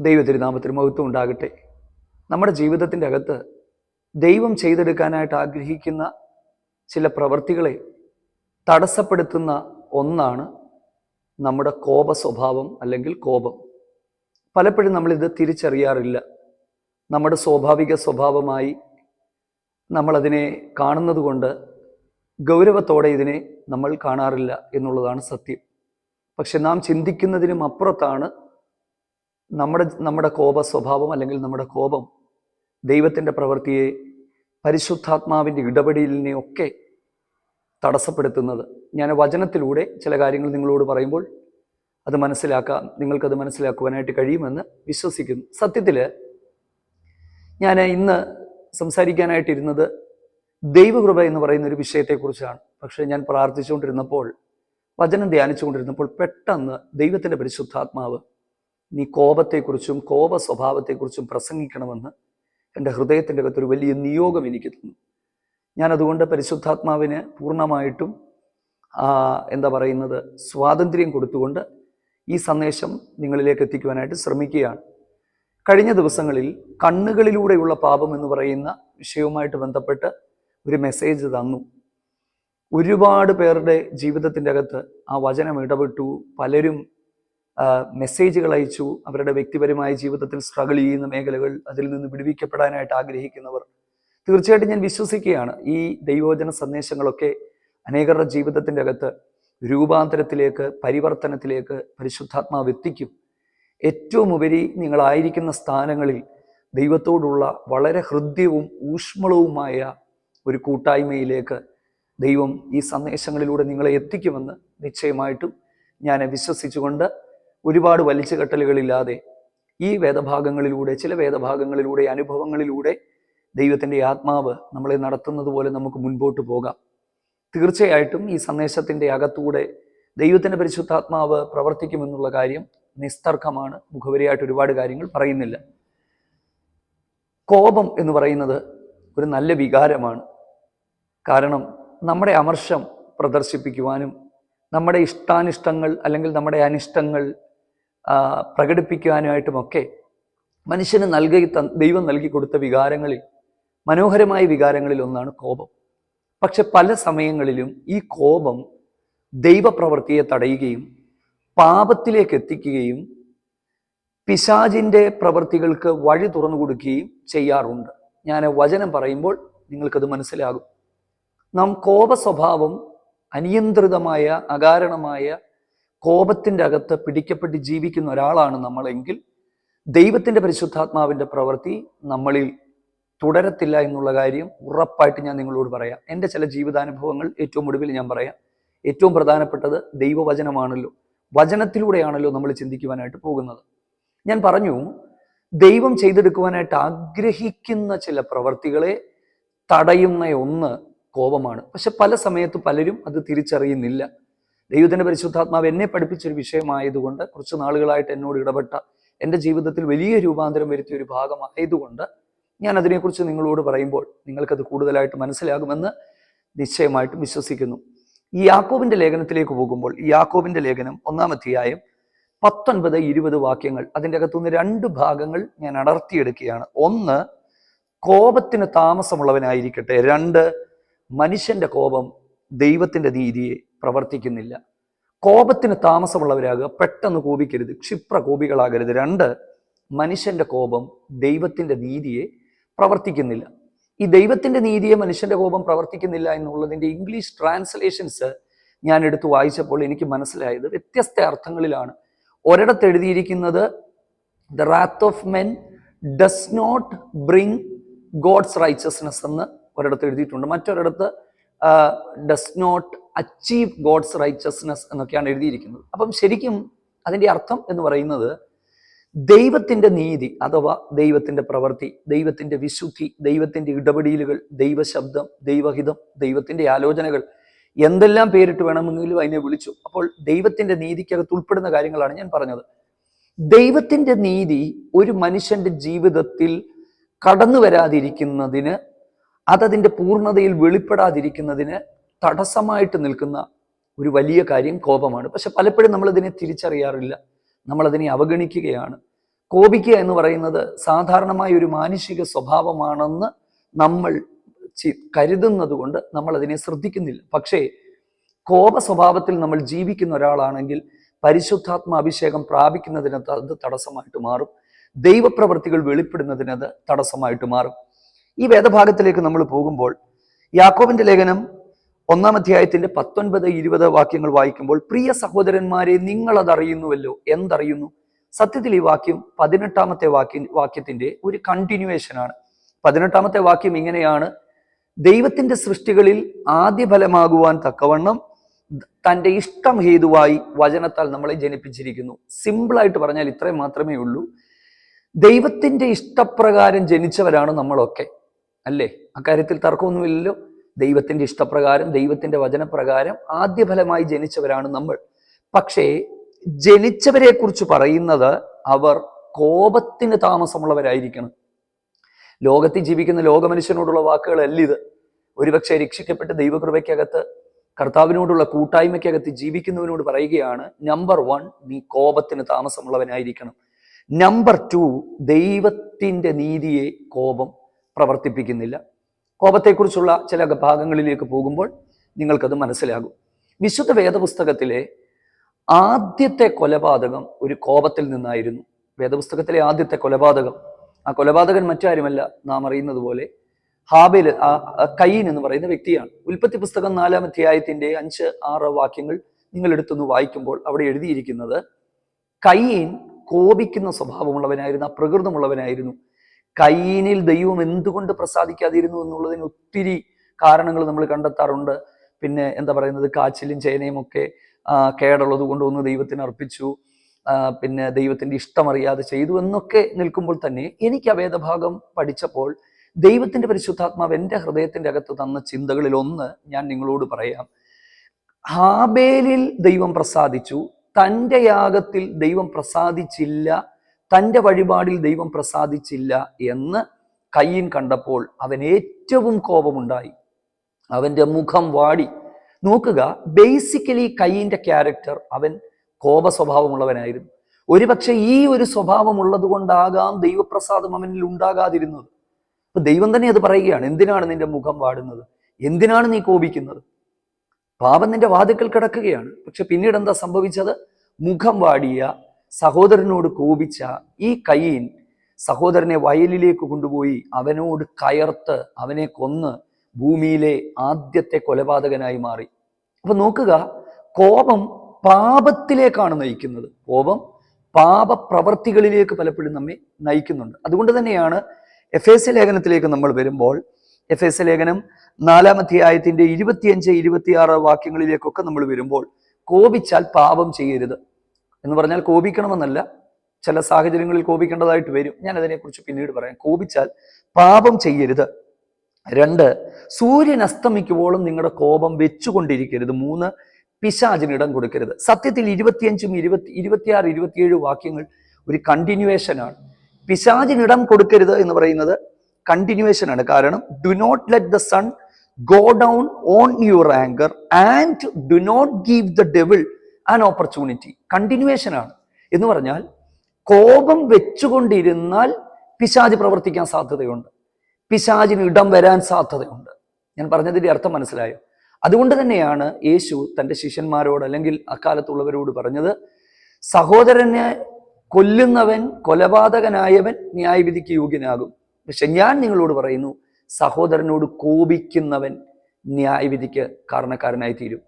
ദൈവത്തിരുനാമത്തിന് മഹത്വം ഉണ്ടാകട്ടെ. നമ്മുടെ ജീവിതത്തിന്റെ അകത്ത് ദൈവം ചെയ്തെടുക്കാനായിട്ട് ആഗ്രഹിക്കുന്ന ചില പ്രവർത്തികളെ തടസ്സപ്പെടുത്തുന്ന ഒന്നാണ് നമ്മുടെ കോപ സ്വഭാവം അല്ലെങ്കിൽ കോപം. പലപ്പോഴും നമ്മളിത് തിരിച്ചറിയാറില്ല. നമ്മുടെ സ്വാഭാവിക സ്വഭാവമായി നമ്മളതിനെ കാണുന്നത് കൊണ്ട് ഗൗരവത്തോടെ ഇതിനെ നമ്മൾ കാണാറില്ല എന്നുള്ളതാണ് സത്യം. പക്ഷെ നാം ചിന്തിക്കുന്നതിനും അപ്പുറത്താണ് നമ്മുടെ നമ്മുടെ കോപ സ്വഭാവം അല്ലെങ്കിൽ നമ്മുടെ കോപം ദൈവത്തിന്റെ പ്രവൃത്തിയെ പരിശുദ്ധാത്മാവിന്റെ ഇടപെടലിനെ ഒക്കെ തടസ്സപ്പെടുത്തുന്നത്. ഞാൻ വചനത്തിലൂടെ ചില കാര്യങ്ങൾ നിങ്ങളോട് പറയുമ്പോൾ അത് മനസ്സിലാക്കാം നിങ്ങൾക്കത് മനസ്സിലാക്കുവാനായിട്ട് കഴിയുമെന്ന് വിശ്വസിക്കുന്നു. സത്യത്തിൽ ഞാൻ ഇന്ന് സംസാരിക്കാനായിട്ടിരുന്നത് ദൈവകൃപ എന്ന് പറയുന്ന ഒരു വിഷയത്തെക്കുറിച്ചാണ്. പക്ഷേ ഞാൻ പ്രാർത്ഥിച്ചുകൊണ്ടിരുന്നപ്പോൾ വചനം ധ്യാനിച്ചുകൊണ്ടിരുന്നപ്പോൾ പെട്ടെന്ന് ദൈവത്തിന്റെ പരിശുദ്ധാത്മാവ് നീ കോപത്തെക്കുറിച്ചും കോപ സ്വഭാവത്തെക്കുറിച്ചും പ്രസംഗിക്കണമെന്ന് എന്റെ ഹൃദയത്തിന്റെ അകത്തൊരു വലിയ നിയോഗം എനിക്ക് തന്നു. ഞാൻ അതുകൊണ്ട് പരിശുദ്ധാത്മാവിന് പൂർണമായിട്ടും എന്താ പറയുന്നത് സ്വാതന്ത്ര്യം കൊടുത്തുകൊണ്ട് ഈ സന്ദേശം നിങ്ങളിലേക്ക് എത്തിക്കുവാനായിട്ട് ശ്രമിക്കുകയാണ്. കഴിഞ്ഞ ദിവസങ്ങളിൽ കണ്ണുകളിലൂടെയുള്ള പാപം എന്ന് പറയുന്ന വിഷയവുമായിട്ട് ബന്ധപ്പെട്ട് ഒരു മെസ്സേജ് തന്നു. ഒരുപാട് പേരുടെ ജീവിതത്തിന്റെ അകത്ത് ആ വചനം ഇടപെട്ടു. പലരും മെസ്സേജുകൾ അയച്ചു. അവരുടെ വ്യക്തിപരമായ ജീവിതത്തിൽ സ്ട്രഗിൾ ചെയ്യുന്ന മേഖലകൾ അതിൽ നിന്ന് വിടുവിക്കപ്പെടാനായിട്ട് ആഗ്രഹിക്കുന്നവർ. തീർച്ചയായിട്ടും ഞാൻ വിശ്വസിക്കുകയാണ്. ഈ ദൈവോചന സന്ദേശങ്ങളൊക്കെ അനേകരുടെ ജീവിതത്തിന്റെ അകത്ത് രൂപാന്തരത്തിലേക്ക് പരിവർത്തനത്തിലേക്ക് പരിശുദ്ധാത്മാവ് എത്തിക്കും. ഏറ്റവും ഉപരി നിങ്ങളായിരിക്കുന്ന സ്ഥാനങ്ങളിൽ ദൈവത്തോടുള്ള വളരെ ഹൃദ്യവും ഊഷ്മളവുമായ ഒരു കൂട്ടായ്മയിലേക്ക് ദൈവം ഈ സന്ദേശങ്ങളിലൂടെ നിങ്ങളെ എത്തിക്കുമെന്ന് നിശ്ചയമായിട്ടും ഞാൻ വിശ്വസിച്ചുകൊണ്ട് ഒരുപാട് വലിച്ചു കെട്ടലുകളില്ലാതെ ഈ വേദഭാഗങ്ങളിലൂടെ ചില വേദഭാഗങ്ങളിലൂടെ അനുഭവങ്ങളിലൂടെ ദൈവത്തിന്റെ ആത്മാവ് നമ്മളെ നടത്തുന്നത് പോലെ നമുക്ക് മുൻപോട്ട് പോകാം. തീർച്ചയായിട്ടും ഈ സന്ദേശത്തിന്റെ അകത്തൂടെ ദൈവത്തിന്റെ പരിശുദ്ധാത്മാവ് പ്രവർത്തിക്കുമെന്നുള്ള കാര്യം നിസ്തർക്കമാണ്. മുഖവരിയായിട്ട് ഒരുപാട് കാര്യങ്ങൾ പറയുന്നില്ല. കോപം എന്ന് പറയുന്നത് ഒരു നല്ല വികാരമാണ്. കാരണം നമ്മുടെ അമർഷം പ്രദർശിപ്പിക്കുവാനും നമ്മുടെ ഇഷ്ടാനിഷ്ടങ്ങൾ അല്ലെങ്കിൽ നമ്മുടെ അനിഷ്ടങ്ങൾ പ്രകടിപ്പിക്കുവാനുമായിട്ടുമൊക്കെ മനുഷ്യന് നൽകി ദൈവം നൽകി കൊടുത്ത വികാരങ്ങളിൽ മനോഹരമായ വികാരങ്ങളിൽ ഒന്നാണ് കോപം. പക്ഷെ പല സമയങ്ങളിലും ഈ കോപം ദൈവപ്രവൃത്തിയെ തടയുകയും പാപത്തിലേക്ക് എത്തിക്കുകയും പിശാജിന്റെ പ്രവൃത്തികൾക്ക് വഴി തുറന്നു കൊടുക്കുകയും ചെയ്യാറുണ്ട്. ഞാൻ വചനം പറയുമ്പോൾ നിങ്ങൾക്കത് മനസ്സിലാകും. നാം കോപ സ്വഭാവം അനിയന്ത്രിതമായ അകാരണമായ കോപത്തിന്റെ അകത്ത് പിടിക്കപ്പെട്ട് ജീവിക്കുന്ന ഒരാളാണ് നമ്മളെങ്കിൽ ദൈവത്തിന്റെ പരിശുദ്ധാത്മാവിന്റെ പ്രവൃത്തി നമ്മളിൽ തുടരത്തില്ല എന്നുള്ള കാര്യം ഉറപ്പായിട്ട് ഞാൻ നിങ്ങളോട് പറയാം. എന്റെ ചില ജീവിതാനുഭവങ്ങൾ ഏറ്റവും ഒടുവിൽ ഞാൻ പറയാം. ഏറ്റവും പ്രധാനപ്പെട്ടത് ദൈവവചനമാണല്ലോ. വചനത്തിലൂടെയാണല്ലോ നമ്മൾ ചിന്തിക്കുവാനായിട്ട് പോകുന്നത്. ഞാൻ പറഞ്ഞു ദൈവം ചെയ്തെടുക്കുവാനായിട്ട് ആഗ്രഹിക്കുന്ന ചില പ്രവർത്തികളെ തടയുന്ന ഒന്ന് കോപമാണ്. പക്ഷെ പല സമയത്ത് പലരും അത് തിരിച്ചറിയുന്നില്ല. ദൈവത്തിന്റെ പരിശുദ്ധാത്മാവ് എന്നെ പഠിപ്പിച്ചൊരു വിഷയമായതുകൊണ്ട് കുറച്ച് നാളുകളായിട്ട് എന്നോട് ഇടപെട്ട എന്റെ ജീവിതത്തിൽ വലിയ രൂപാന്തരം വരുത്തിയ ഒരു ഭാഗമായതുകൊണ്ട് ഞാൻ അതിനെക്കുറിച്ച് നിങ്ങളോട് പറയുമ്പോൾ നിങ്ങൾക്കത് കൂടുതലായിട്ട് മനസ്സിലാകുമെന്ന് നിശ്ചയമായിട്ടും വിശ്വസിക്കുന്നു. ഈ യാക്കോബിന്റെ ലേഖനത്തിലേക്ക് പോകുമ്പോൾ ഈ യാക്കോബിന്റെ ലേഖനം ഒന്നാം അധ്യായം പത്തൊൻപത് ഇരുപത് വാക്യങ്ങൾ അതിന്റെ അകത്തുനിന്ന് രണ്ട് ഭാഗങ്ങൾ ഞാൻ അടർത്തിയെടുക്കുകയാണ്. ഒന്ന് കോപത്തിന് താമസമുള്ളവനായിരിക്കട്ടെ. രണ്ട് മനുഷ്യന്റെ കോപം ദൈവത്തിന്റെ നീതിയെ പ്രവർത്തിക്കുന്നില്ല. കോപത്തിന് താമസമുള്ളവരാകുക പെട്ടെന്ന് കോപിക്കരുത് ക്ഷിപ്ര കോപികളാകരുത് രണ്ട് മനുഷ്യന്റെ കോപം ദൈവത്തിന്റെ നീതിയെ പ്രവർത്തിക്കുന്നില്ല. ഈ ദൈവത്തിന്റെ നീതിയെ മനുഷ്യന്റെ കോപം പ്രവർത്തിക്കുന്നില്ല എന്നുള്ളതിന്റെ ഇംഗ്ലീഷ് ട്രാൻസ്ലേഷൻസ് ഞാൻ എടുത്ത് വായിച്ചപ്പോൾ എനിക്ക് മനസ്സിലായത് വ്യത്യസ്ത അർത്ഥങ്ങളിലാണ്. ഒരിടത്ത് എഴുതിയിരിക്കുന്നത് the wrath of men does not bring God's righteousness എന്ന് ഒരിടത്ത് എഴുതിയിട്ടുണ്ട്. മറ്റൊരിടത്ത് does not achieve God's righteousness എന്നൊക്കെയാണ് എഴുതിയിരിക്കുന്നത്. അപ്പം ശരിക്കും അതിന്റെ അർത്ഥം എന്ന് പറയുന്നത് ദൈവത്തിന്റെ നീതി അഥവാ ദൈവത്തിന്റെ പ്രവൃത്തി ദൈവത്തിന്റെ വിശുദ്ധി ദൈവത്തിന്റെ ഇടപെടലുകൾ ദൈവശബ്ദം ദൈവഹിതം ദൈവത്തിന്റെ ആലോചനകൾ എന്തെല്ലാം പേരിട്ട് വേണമെങ്കിലും അതിനെ വിളിച്ചു. അപ്പോൾ ദൈവത്തിന്റെ നീതിക്കകത്ത് ഉൾപ്പെടുന്ന കാര്യങ്ങളാണ് ഞാൻ പറഞ്ഞത്. ദൈവത്തിന്റെ നീതി ഒരു മനുഷ്യന്റെ ജീവിതത്തിൽ കടന്നു വരാതിരിക്കുന്നതിന് അതതിന്റെ പൂർണതയിൽ വെളിപ്പെടാതിരിക്കുന്നതിന് തടസ്സമായിട്ട് നിൽക്കുന്ന ഒരു വലിയ കാര്യം കോപമാണ്. പക്ഷെ പലപ്പോഴും നമ്മളതിനെ തിരിച്ചറിയാറില്ല. നമ്മളതിനെ അവഗണിക്കുകയാണ്. കോപിക്കുക എന്ന് പറയുന്നത് സാധാരണമായ ഒരു മാനുഷിക സ്വഭാവമാണെന്ന് നമ്മൾ കരുതുന്നത് കൊണ്ട് നമ്മൾ അതിനെ ശ്രദ്ധിക്കുന്നില്ല. പക്ഷേ കോപ സ്വഭാവത്തിൽ നമ്മൾ ജീവിക്കുന്ന ഒരാളാണെങ്കിൽ പരിശുദ്ധാത്മ അഭിഷേകം പ്രാപിക്കുന്നതിന് അത് തടസ്സമായിട്ട് മാറും. ദൈവപ്രവൃത്തികൾ വെളിപ്പെടുന്നതിന് അത് തടസ്സമായിട്ട് മാറും. ഈ വേദഭാഗത്തിലേക്ക് നമ്മൾ പോകുമ്പോൾ യാക്കോബിന്റെ ലേഖനം ഒന്നാം അധ്യായത്തിന്റെ പത്തൊൻപത് ഇരുപത് വാക്യങ്ങൾ വായിക്കുമ്പോൾ പ്രിയ സഹോദരന്മാരെ നിങ്ങൾ അതറിയുന്നുവല്ലോ എന്തറിയുന്നു? സത്യത്തിൽ ഈ വാക്യം പതിനെട്ടാമത്തെ വാക്യ വാക്യത്തിന്റെ ഒരു കണ്ടിന്യൂവേഷൻ ആണ്. പതിനെട്ടാമത്തെ വാക്യം ഇങ്ങനെയാണ്. ദൈവത്തിന്റെ സൃഷ്ടികളിൽ ആദ്യ ഫലമാകുവാൻ തക്കവണ്ണം തന്റെ ഇഷ്ടം ഹേതുവായി വചനത്താൽ നമ്മളെ ജനിപ്പിച്ചിരിക്കുന്നു. സിമ്പിളായിട്ട് പറഞ്ഞാൽ ഇത്രയും മാത്രമേ ഉള്ളൂ. ദൈവത്തിന്റെ ഇഷ്ടപ്രകാരം ജനിച്ചവരാണ് നമ്മളൊക്കെ. അല്ലേ? അക്കാര്യത്തിൽ തർക്കമൊന്നുമില്ലല്ലോ. ദൈവത്തിന്റെ ഇഷ്ടപ്രകാരം ദൈവത്തിന്റെ വചനപ്രകാരം ആദ്യ ഫലമായി ജനിച്ചവരാണ് നമ്മൾ. പക്ഷേ ജനിച്ചവരെ കുറിച്ച് പറയുന്നത് അവർ കോപത്തിന് താമസമുള്ളവരായിരിക്കണം. ലോകത്തിൽ ജീവിക്കുന്ന ലോകമനുഷ്യനോടുള്ള വാക്കുകളല്ല ഇത്. ഒരുപക്ഷെ രക്ഷിക്കപ്പെട്ട് ദൈവകൃപയ്ക്കകത്ത് കർത്താവിനോടുള്ള കൂട്ടായ്മയ്ക്കകത്ത് ജീവിക്കുന്നവനോട് പറയുകയാണ് നമ്പർ വൺ നീ കോപത്തിന് താമസമുള്ളവനായിരിക്കണം. നമ്പർ ടു ദൈവത്തിന്റെ നീതിയെ കോപം പ്രവർത്തിപ്പിക്കുന്നില്ല. കോപത്തെക്കുറിച്ചുള്ള ചില ഭാഗങ്ങളിലേക്ക് പോകുമ്പോൾ നിങ്ങൾക്കത് മനസ്സിലാകും. വിശുദ്ധ വേദപുസ്തകത്തിലെ ആദ്യത്തെ കൊലപാതകം ഒരു കോപത്തിൽ നിന്നായിരുന്നു. വേദപുസ്തകത്തിലെ ആദ്യത്തെ കൊലപാതകം. ആ കൊലപാതകൻ മറ്റാരുമല്ല? നാം അറിയുന്നത് പോലെ ഹാബേൽ ആ കയ്യൻ എന്ന് പറയുന്ന വ്യക്തിയാണ്. ഉൽപ്പത്തി പുസ്തകം നാലാം അധ്യായത്തിന്റെ അഞ്ച് ആറ് വാക്യങ്ങൾ നിങ്ങൾ വായിക്കുമ്പോൾ അവിടെ എഴുതിയിരിക്കുന്നത് കയ്യൻ കോപിക്കുന്ന സ്വഭാവമുള്ളവനായിരുന്നു അപ്രകൃതമുള്ളവനായിരുന്നു. കയ്യനിൽ ദൈവം എന്തുകൊണ്ട് പ്രസാദിക്കാതിരുന്നു എന്നുള്ളതിന് ഒത്തിരി കാരണങ്ങൾ നമ്മൾ കണ്ടെത്താറുണ്ട്. പിന്നെ എന്താ പറയുന്നത്? കാച്ചിലും ചേനയും ഒക്കെ കേടുള്ളത് കൊണ്ട് ഒന്ന് ദൈവത്തിന് അർപ്പിച്ചു. പിന്നെ ദൈവത്തിന്റെ ഇഷ്ടമറിയാതെ ചെയ്തു എന്നൊക്കെ നിൽക്കുമ്പോൾ തന്നെ എനിക്ക് ആ വേദഭാഗം പഠിച്ചപ്പോൾ ദൈവത്തിന്റെ പരിശുദ്ധാത്മാവ് എന്റെ ഹൃദയത്തിന്റെ അകത്ത് തന്ന ചിന്തകളിൽ ഒന്ന് ഞാൻ നിങ്ങളോട് പറയാം. ഹാബേലിൽ ദൈവം പ്രസാദിച്ചു. തന്റെ യാഗത്തിൽ ദൈവം പ്രസാദിച്ചില്ല. തന്റെ വഴിപാടിൽ ദൈവം പ്രസാദിച്ചില്ല എന്ന് കയ്യൻ കണ്ടപ്പോൾ അവൻ ഏറ്റവും കോപമുണ്ടായി. അവന്റെ മുഖം വാടി. നോക്കുക ബേസിക്കലി കയ്യിന്റെ ക്യാരക്ടർ അവൻ കോപ സ്വഭാവമുള്ളവനായിരുന്നു ഒരുപക്ഷെ ഈ ഒരു സ്വഭാവം ഉള്ളത് കൊണ്ടാകാം ദൈവപ്രസാദം അവനിൽ ഉണ്ടാകാതിരുന്നത്. അപ്പൊ ദൈവം തന്നെ അത് പറയുകയാണ് എന്തിനാണ് നിന്റെ മുഖം വാടുന്നത്? എന്തിനാണ് നീ കോപിക്കുന്നത്? പാപം നിന്റെ വാതിക്കൽ കിടക്കുകയാണ്. പക്ഷെ പിന്നീട് എന്താ സംഭവിച്ചത്? മുഖം വാടിയ സഹോദരനോട് കോപിച്ച ഈ കയ്യൻ സഹോദരനെ വയലിലേക്ക് കൊണ്ടുപോയി അവനോട് കയർത്ത് അവനെ കൊന്ന് ഭൂമിയിലെ ആദ്യത്തെ കൊലപാതകനായി മാറി. അപ്പൊ നോക്കുക കോപം പാപത്തിലേക്കാണ് നയിക്കുന്നത്. കോപം പാപപ്രവർത്തികളിലേക്ക് പലപ്പോഴും നമ്മെ നയിക്കുന്നുണ്ട്. അതുകൊണ്ട് തന്നെയാണ് എഫ് എസ് ലേഖനത്തിലേക്ക് നമ്മൾ വരുമ്പോൾ എഫ് എസ് ലേഖനം നാലാം അധ്യായത്തിന്റെ ഇരുപത്തിയഞ്ച് ഇരുപത്തിയാറ് വാക്യങ്ങളിലേക്കൊക്കെ നമ്മൾ വരുമ്പോൾ കോപിച്ചാൽ പാപം ചെയ്യരുത്. എന്ന് പറഞ്ഞാൽ കോപിക്കണമെന്നല്ല. ചില സാഹചര്യങ്ങളിൽ കോപിക്കേണ്ടതായിട്ട് വരും. ഞാൻ അതിനെക്കുറിച്ച് പിന്നീട് പറയാം. കോപിച്ചാൽ പാപം ചെയ്യരുത്. രണ്ട് സൂര്യൻ അസ്തമിക്കുമ്പോഴും നിങ്ങളുടെ കോപം വെച്ചുകൊണ്ടിരിക്കരുത്. മൂന്ന് പിശാചിന് ഇടം കൊടുക്കരുത്. സത്യത്തിൽ ഇരുപത്തിയഞ്ചും ഇരുപത്തി ഇരുപത്തിയാറ് ഇരുപത്തിയേഴ് വാക്യങ്ങൾ ഒരു കണ്ടിന്യൂവേഷനാണ്. പിശാചിന് ഇടം കൊടുക്കരുത് എന്ന് പറയുന്നത് കണ്ടിന്യൂവേഷൻ ആണ് കാരണം do not let the sun go down on your anger and do not give the devil an opportunity continuation ആണ്. എന്ന് പറഞ്ഞാൽ കോപം വെച്ചുകൊണ്ടിരുന്നാൽ പിശാജ് പ്രവർത്തിക്കാൻ സാധ്യതയുണ്ട്. പിശാജിന് ഇടം വരാൻ സാധ്യതയുണ്ട്. ഞാൻ പറഞ്ഞതിന്റെ അർത്ഥം മനസ്സിലായോ? അതുകൊണ്ട് തന്നെയാണ് യേശു തന്റെ ശിഷ്യന്മാരോട് അല്ലെങ്കിൽ അക്കാലത്തുള്ളവരോട് പറഞ്ഞത് സഹോദരനെ കൊല്ലുന്നവൻ കൊലപാതകനായവൻ ന്യായവിധിക്ക് യോഗ്യനാകും. പക്ഷെ ഞാൻ നിങ്ങളോട് പറയുന്നു സഹോദരനോട് കോപിക്കുന്നവൻ ന്യായവിധിക്ക് കാരണക്കാരനായി തീരും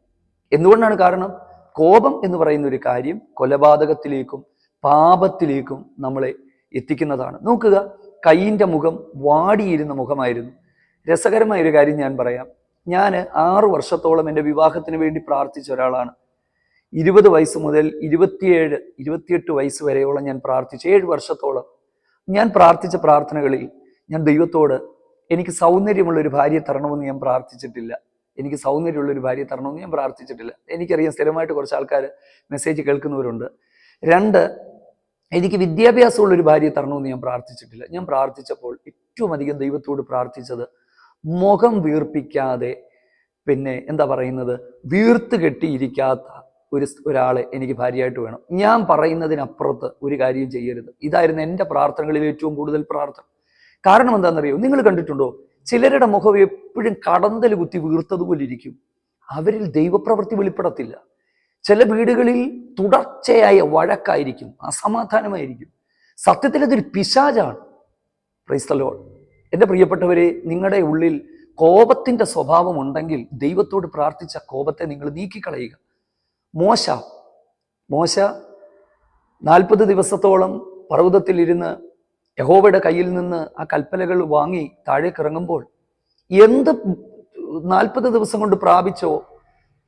എന്തുകൊണ്ടാണ് കാരണം? കോപം എന്ന് പറയുന്ന ഒരു കാര്യം കൊലപാതകത്തിലേക്കും പാപത്തിലേക്കും നമ്മളെ എത്തിക്കുന്നതാണ്. നോക്കുക കയ്യിന്റെ മുഖം വാടിയിരുന്ന മുഖമായിരുന്നു. രസകരമായ ഒരു കാര്യം ഞാൻ പറയാം. ഞാൻ ആറു വർഷത്തോളം എന്റെ വിവാഹത്തിന് വേണ്ടി പ്രാർത്ഥിച്ച ഒരാളാണ്. ഇരുപത് വയസ്സ് മുതൽ ഇരുപത്തിയേഴ് ഇരുപത്തിയെട്ട് വയസ്സ് വരെയോളം ഞാൻ പ്രാർത്ഥിച്ചു. ഏഴ് വർഷത്തോളം ഞാൻ പ്രാർത്ഥിച്ച പ്രാർത്ഥനകളിൽ ഞാൻ ദൈവത്തോട് എനിക്ക് സൗന്ദര്യമുള്ള ഒരു ഭാര്യയെ തരണമെന്ന് ഞാൻ പ്രാർത്ഥിച്ചിട്ടില്ല. എനിക്ക് സൗന്ദര്യമുള്ള ഒരു ഭാര്യയെ തരണമെന്ന് ഞാൻ പ്രാർത്ഥിച്ചിട്ടില്ല. എനിക്കറിയാം സ്ഥിരമായിട്ട് കുറച്ച് ആൾക്കാർ മെസ്സേജ് കേൾക്കുന്നവരുണ്ട്. രണ്ട് എനിക്ക് വിദ്യാഭ്യാസമുള്ള ഒരു ഭാര്യയെ തരണമെന്ന് ഞാൻ പ്രാർത്ഥിച്ചിട്ടില്ല. ഞാൻ പ്രാർത്ഥിച്ചപ്പോൾ ഏറ്റവും അധികം ദൈവത്തോട് പ്രാർത്ഥിച്ചത് മുഖം വീർപ്പിക്കാതെ പിന്നെ എന്താ പറയുന്നത്? വീർത്ത് കെട്ടിയിരിക്കാത്ത ഒരു ഒരാളെ എനിക്ക് ഭാര്യയായിട്ട് വേണം. ഞാൻ പറയുന്നതിനപ്പുറത്ത് ഒരു കാര്യം ചെയ്യരുത്. ഇതായിരുന്നു എന്റെ പ്രാർത്ഥനകളിൽ ഏറ്റവും കൂടുതൽ പ്രാർത്ഥന. കാരണം എന്താണെന്നറിയോ? നിങ്ങൾ കണ്ടിട്ടുണ്ടോ? ചിലരുടെ മുഖം എപ്പോഴും കടന്തൽ കുത്തി വീർത്തതുപോലെ ഇരിക്കും. അവരിൽ ദൈവപ്രവൃത്തി വെളിപ്പെടത്തില്ല. ചില വീടുകളിൽ തുടർച്ചയായ വഴക്കായിരിക്കും അസമാധാനമായിരിക്കും. സത്യത്തിൽ അതൊരു പിശാചാണ്. ക്രൈസ്തലോ എന്റെ പ്രിയപ്പെട്ടവരെ നിങ്ങളുടെ ഉള്ളിൽ കോപത്തിന്റെ സ്വഭാവം ഉണ്ടെങ്കിൽ ദൈവത്തോട് പ്രാർത്ഥിച്ച കോപത്തെ നിങ്ങൾ നീക്കിക്കളയുക. മോശ മോശ നാൽപ്പത് ദിവസത്തോളം പർവതത്തിലിരുന്ന് യഹോവയുടെ കയ്യിൽ നിന്ന് ആ കൽപ്പനകൾ വാങ്ങി താഴേക്ക് ഇറങ്ങുമ്പോൾ എന്ത് നാൽപ്പത് ദിവസം കൊണ്ട് പ്രാപിച്ചോ?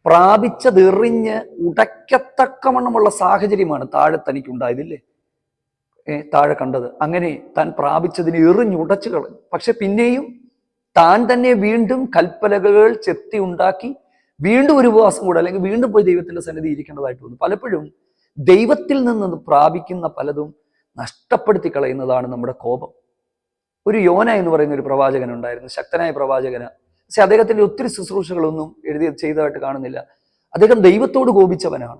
പ്രാപിച്ചതെറിഞ്ഞ് ഉടയ്ക്കത്തക്കവണ്ണമുള്ള സാഹചര്യമാണ് താഴെ തനിക്കുണ്ടായതില്ലേ? താഴെ കണ്ടത്. അങ്ങനെ താൻ പ്രാപിച്ചതിനെ എറിഞ്ഞുടച്ചു കളഞ്ഞു പക്ഷെ പിന്നെയും താൻ തന്നെ വീണ്ടും കൽപ്പലകൾ ചെത്തി ഉണ്ടാക്കി വീണ്ടും ഒരു ഉപവാസം കൂടെ അല്ലെങ്കിൽ വീണ്ടും പോയി ദൈവത്തിന്റെ സന്നിധി ഇരിക്കേണ്ടതായിട്ട് വന്നു. പലപ്പോഴും ദൈവത്തിൽ നിന്ന് പ്രാപിക്കുന്ന പലതും നഷ്ടപ്പെടുത്തി കളയുന്നതാണ് നമ്മുടെ കോപം. ഒരു യോന എന്ന് പറയുന്ന ഒരു പ്രവാചകൻ ഉണ്ടായിരുന്നു ശക്തനായ പ്രവാചകന്. പക്ഷെ അദ്ദേഹത്തിന്റെ ഒത്തിരി ശുശ്രൂഷകളൊന്നും എഴുതി ചെയ്തതായിട്ട് കാണുന്നില്ല. അദ്ദേഹം ദൈവത്തോട് കോപിച്ചവനാണ്.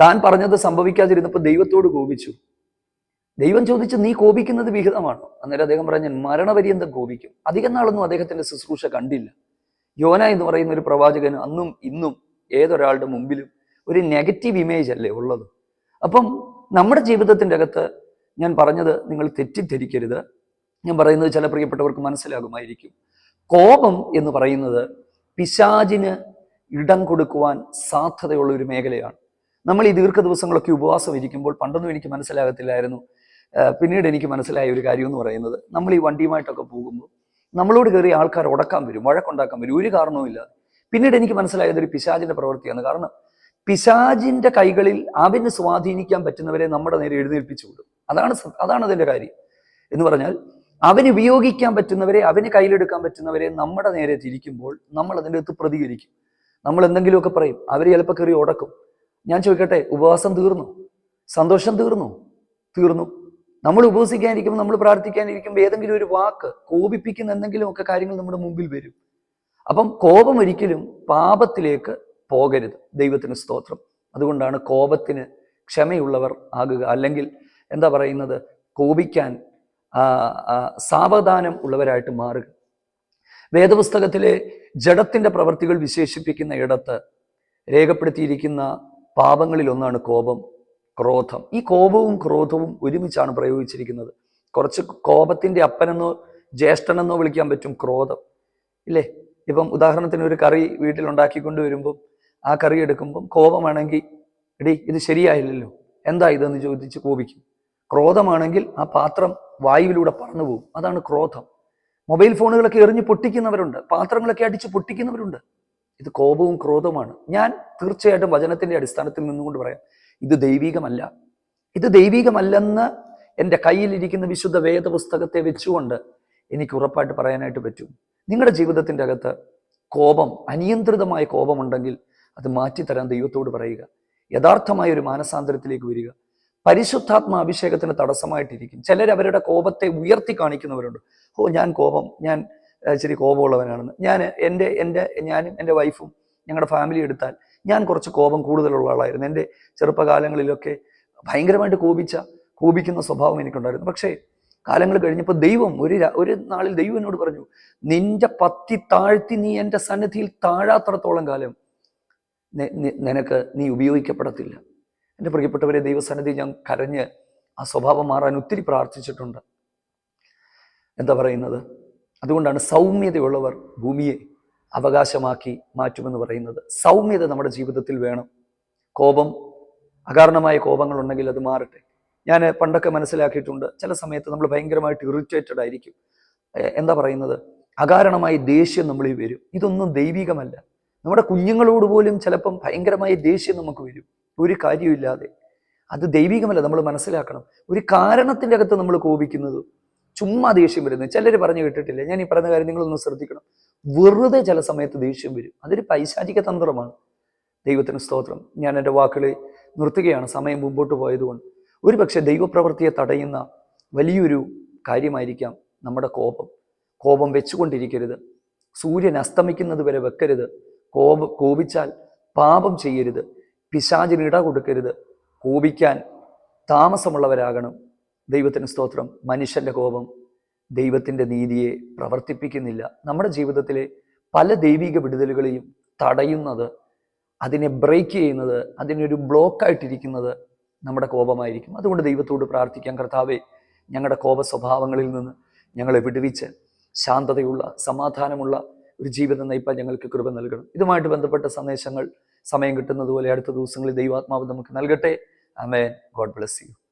താൻ പറഞ്ഞത് സംഭവിക്കാതിരുന്നപ്പോൾ ദൈവത്തോട് കോപിച്ചു. ദൈവം ചോദിച്ചു നീ കോപിക്കുന്നത് വിഹിതമാണോ? അന്നേരം അദ്ദേഹം പറഞ്ഞു "ഞാൻ മരണപര്യന്തം കോപിക്കും. അധികം നാളൊന്നും അദ്ദേഹത്തിന്റെ ശുശ്രൂഷ കണ്ടില്ല. യോന എന്ന് പറയുന്ന ഒരു പ്രവാചകന് അന്നും ഇന്നും ഏതൊരാളുടെ മുമ്പിലും ഒരു നെഗറ്റീവ് ഇമേജ് അല്ലേ ഉള്ളത്. അപ്പം നമ്മുടെ ജീവിതത്തിന്റെ അകത്ത് ഞാൻ പറഞ്ഞത് നിങ്ങൾ തെറ്റിദ്ധരിക്കരുത്. ഞാൻ പറയുന്നത് ചില പ്രിയപ്പെട്ടവർക്ക് മനസ്സിലാകുമായിരിക്കും. കോപം എന്ന് പറയുന്നത് പിശാചിന് ഇടം കൊടുക്കുവാൻ സാധ്യതയുള്ള ഒരു മേഖലയാണ്. നമ്മൾ ഈ ദീർഘ ദിവസങ്ങളൊക്കെ ഉപവാസം ഇരിക്കുമ്പോൾ പണ്ടൊന്നും എനിക്ക് മനസ്സിലാകത്തില്ലായിരുന്നു. പിന്നീട് എനിക്ക് മനസ്സിലായ ഒരു കാര്യം എന്ന് പറയുന്നത് നമ്മൾ ഈ വണ്ടിയുമായിട്ടൊക്കെ പോകുമ്പോൾ നമ്മളോട് കയറി ആൾക്കാർ ഉടക്കാൻ വരും വഴക്കുണ്ടാക്കാൻ വരും. ഒരു കാരണവുമില്ല പിന്നീട് എനിക്ക് മനസ്സിലായത് ഒരു പിശാചിന്റെ പ്രവൃത്തിയാണ്. കാരണം പിശാചിന്റെ കൈകളിൽ അവന് സ്വാധീനിക്കാൻ പറ്റുന്നവരെ നമ്മുടെ നേരെ എഴുന്നേൽപ്പിച്ചു വിടും. അതാണ് അതാണ് അതിന്റെ കാര്യം. എന്ന് പറഞ്ഞാൽ അവന് ഉപയോഗിക്കാൻ പറ്റുന്നവരെ അവന് കയ്യിലെടുക്കാൻ പറ്റുന്നവരെ നമ്മുടെ നേരെ തിരിക്കുമ്പോൾ നമ്മൾ അതിന്റെ അടുത്ത് പ്രതികരിക്കും. നമ്മൾ എന്തെങ്കിലുമൊക്കെ പറയും അവർ ചിലപ്പോൾ കയറി ഉടക്കും ഞാൻ ചോദിക്കട്ടെ ഉപവാസം തീർന്നു? സന്തോഷം തീർന്നു? തീർന്നു. നമ്മൾ ഉപവസിക്കാനിരിക്കുമ്പോൾ നമ്മൾ പ്രാർത്ഥിക്കാനിരിക്കുമ്പോൾ ഏതെങ്കിലും ഒരു വാക്ക് കോപിപ്പിക്കുന്ന എന്തെങ്കിലുമൊക്കെ കാര്യങ്ങൾ നമ്മുടെ മുമ്പിൽ വരും. അപ്പം കോപം ഒരിക്കലും പാപത്തിലേക്ക് പോകരുത്. ദൈവത്തിന് സ്തോത്രം. അതുകൊണ്ടാണ് കോപത്തിന് ക്ഷമയുള്ളവർ ആകുക. അല്ലെങ്കിൽ എന്താ പറയുന്നത്? കോപിക്കാൻ സാവധാനം ഉള്ളവരായിട്ട് മാറുക. വേദപുസ്തകത്തിലെ ജഡത്തിന്റെ പ്രവൃത്തികൾ വിശേഷിപ്പിക്കുന്ന ഇടത്ത് രേഖപ്പെടുത്തിയിരിക്കുന്ന പാപങ്ങളിൽ ഒന്നാണ് കോപം ക്രോധം. ഈ കോപവും ക്രോധവും ഒരുമിച്ചാണ് പ്രയോഗിച്ചിരിക്കുന്നത്. കുറച്ച് കോപത്തിന്റെ അപ്പനെന്നോ ജ്യേഷ്ഠനെന്നോ വിളിക്കാൻ പറ്റും ക്രോധം. ഇല്ലേ? ഇപ്പം ഉദാഹരണത്തിന് ഒരു കറി വീട്ടിൽ ഉണ്ടാക്കിക്കൊണ്ട് വരുമ്പം ആ കറി എടുക്കുമ്പം കോപമാണെങ്കിൽ എടി ഇത് ശരിയായില്ലല്ലോ. എന്താ ഇതെന്ന് ചോദിച്ച് കോപിക്കും. ക്രോധമാണെങ്കിൽ ആ പാത്രം വായുവിലൂടെ പറന്നു പോകും. അതാണ് ക്രോധം. മൊബൈൽ ഫോണുകളൊക്കെ എറിഞ്ഞ് പൊട്ടിക്കുന്നവരുണ്ട്. പാത്രങ്ങളൊക്കെ അടിച്ച് പൊട്ടിക്കുന്നവരുണ്ട്. ഇത് കോപവും ക്രോധവുമാണ്. ഞാൻ തീർച്ചയായിട്ടും വചനത്തിന്റെ അടിസ്ഥാനത്തിൽ നിന്നുകൊണ്ട് പറയാം. ഇത് ദൈവീകമല്ല. ഇത് ദൈവീകമല്ലെന്ന് എന്റെ കയ്യിലിരിക്കുന്ന വിശുദ്ധ വേദപുസ്തകത്തെ വെച്ചുകൊണ്ട് എനിക്ക് ഉറപ്പായിട്ട് പറയാനായിട്ട് പറ്റും. നിങ്ങളുടെ ജീവിതത്തിന്റെ അകത്ത് കോപം അനിയന്ത്രിതമായ കോപമുണ്ടെങ്കിൽ അത് മാറ്റിത്തരാൻ ദൈവത്തോട് പറയുക. യഥാർത്ഥമായ ഒരു മാനസാന്തരത്തിലേക്ക് വരിക. പരിശുദ്ധാത്മാ അഭിഷേകത്തിന് തടസ്സമായിട്ടിരിക്കും. ചിലർ അവരുടെ കോപത്തെ ഉയർത്തി കാണിക്കുന്നവരുണ്ട്. ഓ ഞാൻ കോപം ഞാൻ ഇച്ചിരി കോപമുള്ളവനാണെന്ന്. ഞാൻ എന്റെ എന്റെ ഞാനും എന്റെ വൈഫും ഞങ്ങളുടെ ഫാമിലി എടുത്താൽ ഞാൻ കുറച്ച് കോപം കൂടുതലുള്ള ആളായിരുന്നു. എന്റെ ചെറുപ്പകാലങ്ങളിലൊക്കെ ഭയങ്കരമായിട്ട് കോപിച്ച കോപിക്കുന്ന സ്വഭാവം എനിക്കുണ്ടായിരുന്നു. പക്ഷേ കാലങ്ങൾ കഴിഞ്ഞപ്പോൾ ദൈവം ഒരു ഒരു നാളിൽ ദൈവം എന്നോട് പറഞ്ഞു നിന്റെ പത്തി താഴ്ത്തി നീ എന്റെ സന്നിധിയിൽ താഴാത്തടത്തോളം കാലം നിനക്ക് നീ ഉപയോഗിക്കപ്പെടത്തില്ല. എന്റെ പ്രിയപ്പെട്ടവരെ ദൈവസന്നിധി ഞാൻ കരഞ്ഞ് ആ സ്വഭാവം മാറാൻ ഒത്തിരി പ്രാർത്ഥിച്ചിട്ടുണ്ട്. എന്താ പറയുന്നത്? അതുകൊണ്ടാണ് സൗമ്യതയുള്ളവർ ഭൂമിയെ അവകാശമാക്കി മാറ്റുമെന്ന് പറയുന്നത്. സൗമ്യത നമ്മുടെ ജീവിതത്തിൽ വേണം. കോപം അകാരണമായ കോപങ്ങളുണ്ടെങ്കിൽ അത് മാറട്ടെ. ഞാൻ പണ്ടൊക്കെ മനസ്സിലാക്കിയിട്ടുണ്ട് ചില സമയത്ത് നമ്മൾ ഭയങ്കരമായിട്ട് ഇറിറ്റേറ്റഡ് ആയിരിക്കും. എന്താ പറയുന്നത്? അകാരണമായി ദേഷ്യം നമ്മളിൽ വരും. ഇതൊന്നും ദൈവികമല്ല. നമ്മുടെ കുഞ്ഞുങ്ങളോട് പോലും ചിലപ്പം ഭയങ്കരമായ ദേഷ്യം നമുക്ക് വരും. ഒരു കാര്യമില്ലാതെ അത് ദൈവികമല്ല നമ്മൾ മനസ്സിലാക്കണം. ഒരു കാരണത്തിന്റെ അകത്ത് നമ്മൾ കോപിക്കുന്നത് ചുമ്മാ ദേഷ്യം വരുന്നത്. ചിലർ പറഞ്ഞു കേട്ടിട്ടില്ല? ഞാൻ ഈ പറഞ്ഞ കാര്യം നിങ്ങളൊന്ന് ശ്രദ്ധിക്കണം. വെറുതെ ചില സമയത്ത് ദേഷ്യം വരും. അതൊരു പൈശാചിക തന്ത്രമാണ്. ദൈവത്തിന് സ്തോത്രം. ഞാൻ എന്റെ വാക്കുകളെ നിർത്തുകയാണ്. സമയം മുമ്പോട്ട് പോയതുകൊണ്ട്. ഒരു പക്ഷേ ദൈവപ്രവൃത്തിയെ തടയുന്ന വലിയൊരു കാര്യമായിരിക്കാം നമ്മുടെ കോപം. കോപം വെച്ചുകൊണ്ടിരിക്കരുത്. സൂര്യൻ അസ്തമിക്കുന്നത് വരെ വെക്കരുത്. കോപ കോപിച്ചാൽ പാപം ചെയ്യരുത്. പിശാചിന് ഇട കൊടുക്കരുത്. കോപിക്കാൻ താമസമുള്ളവരാകണം. ദൈവത്തിന് സ്തോത്രം. മനുഷ്യന്റെ കോപം ദൈവത്തിന്റെ നീതിയെ പ്രവർത്തിപ്പിക്കുന്നില്ല. നമ്മുടെ ജീവിതത്തിലെ പല ദൈവിക വിടുതലുകളെയും തടയുന്നത് അതിനെ ബ്രേക്ക് ചെയ്യുന്നത് അതിനൊരു ബ്ലോക്കായിട്ടിരിക്കുന്നത് നമ്മുടെ കോപമായിരിക്കും. അതുകൊണ്ട് ദൈവത്തോട് പ്രാർത്ഥിക്കാം. കർത്താവെ ഞങ്ങളുടെ കോപ സ്വഭാവങ്ങളിൽ നിന്ന് ഞങ്ങളെ വിടുവിച്ച് ശാന്തതയുള്ള സമാധാനമുള്ള ഒരു ജീവിതം നയിപ്പാൻ ഞങ്ങൾക്ക് കൃപ നൽകണം. ഇതുമായിട്ട് ബന്ധപ്പെട്ട സന്ദേശങ്ങൾ സമയം കിട്ടുന്നതുപോലെ അടുത്ത ദിവസങ്ങളിൽ ദൈവാത്മാവ് നമുക്ക് നൽകട്ടെ. ആമേൻ. God bless you.